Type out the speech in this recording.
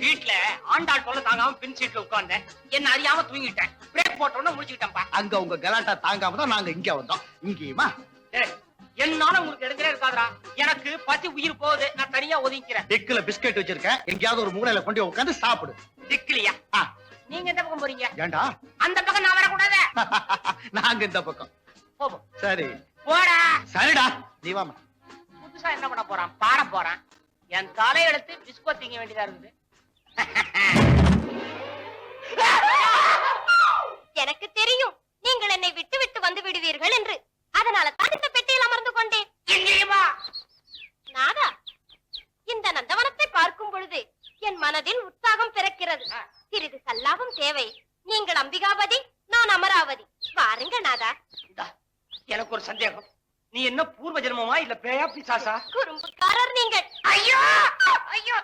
வீட்ல ஆண்டாள் தொல்லை தாங்காம பின் சீட்ல உட்கார்ந்தேன். என்ன அறியாம தூங்கிட்டேன். பிரேக் போட்ட உடனே முடிச்சுக்கிட்டேன்ப்பா. அங்க உங்க கலாட்டா தாங்காம தான் நாங்க இங்க வந்தோம். இங்கேயுமா என்னால உங்களுக்கு எடுக்கிறே இருக்காதடா. எனக்கு பசி உயிர் போகுது. நான் தனியா ஒதுங்கிக்கிறேன். டெக்குல பிஸ்கட் வச்சிருக்கேன். எங்கேயாவது ஒரு மூலையில கொண்டு உட்காந்து சாப்பிடு. திக்கலையா ஆ, நீங்க எந்த பக்கம் போறீங்க? ஏண்டா? அந்த பக்கம் நான் வரக்கூடாது. நாங்க இந்த பக்கம். போவோம். சரி. போடா. சரிடா. நீ வாமா புதுசா என்ன பண்ண போறான்? பாட போறான். என் தலையெழுத்து பிஸ்கோ திங்க வேண்டியதா இருக்குது. எனக்கு தெரியும். நீங்கள் என்னை விட்டு விட்டு வந்து விடுவீர்கள் என்று. அதனால தான் இந்த பெட்டியில் அமர்ந்து கொண்டேன். நாதா இந்த நந்தவனத்தை பார்க்கும் பொழுது என் மனதில் உற்சாகம் பிறக்கிறது. சிறிது சல்லாபம் தேவை. நீங்கள் அம்பிகாபதி நான் அமராவதி. வாருங்க நாதா. எனக்கு ஒரு சந்தேகம். நீ என்ன பூர்வ ஜென்மமா இல்ல பேயா பிசாசா? குறும்புக்காரர் நீங்கள். ஐயோ! ஐயோ!